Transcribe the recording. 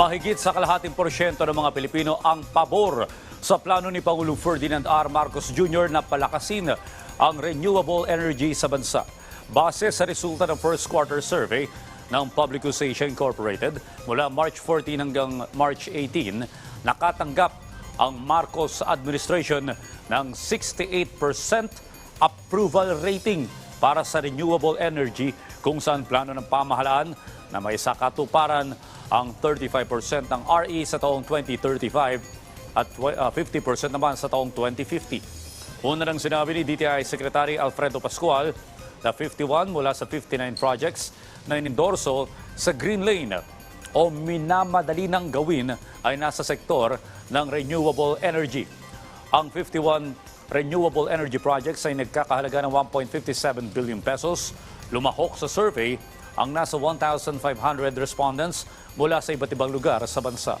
Mahigit sa kalahating porsyento ng mga Pilipino ang pabor sa plano ni Pangulong Ferdinand R. Marcos Jr. na palakasin ang renewable energy sa bansa. Base sa resulta ng first quarter survey ng Public Usation Incorporated mula March 14 hanggang March 18, nakatanggap ang Marcos administration ng 68% approval rating para sa renewable energy kung saan plano ng pamahalaan na may sakatuparan ang 35% ng RE sa taong 2035 at tw- ah, 50% naman sa taong 2050. Una nang sinabi ni DTI Secretary Alfredo Pascual na 51 mula sa 59 projects na inendorso sa Green Lane o minamadali ng gawin ay nasa sektor ng renewable energy. Ang 51 renewable energy projects ay nagkakahalaga ng 1.57 billion pesos. Lumahok sa survey ang nasa 1,500 respondents mula sa iba't ibang lugar sa bansa.